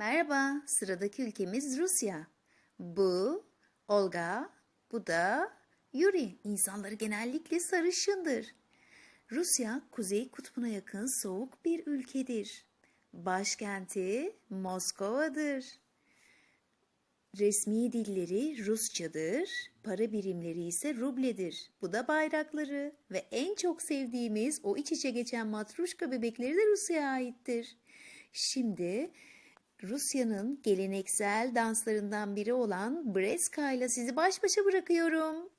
Merhaba, sıradaki ülkemiz Rusya. Bu Olga, bu da Yuri. İnsanları genellikle sarışındır. Rusya, Kuzey Kutbu'na yakın soğuk bir ülkedir. Başkenti Moskova'dır. Resmi dilleri Rusçadır, para birimleri ise rubledir. Bu da bayrakları ve en çok sevdiğimiz o iç içe geçen matruşka bebekleri de Rusya'ya aittir. Şimdi Rusya'nın geleneksel danslarından biri olan Breska ile sizi baş başa bırakıyorum.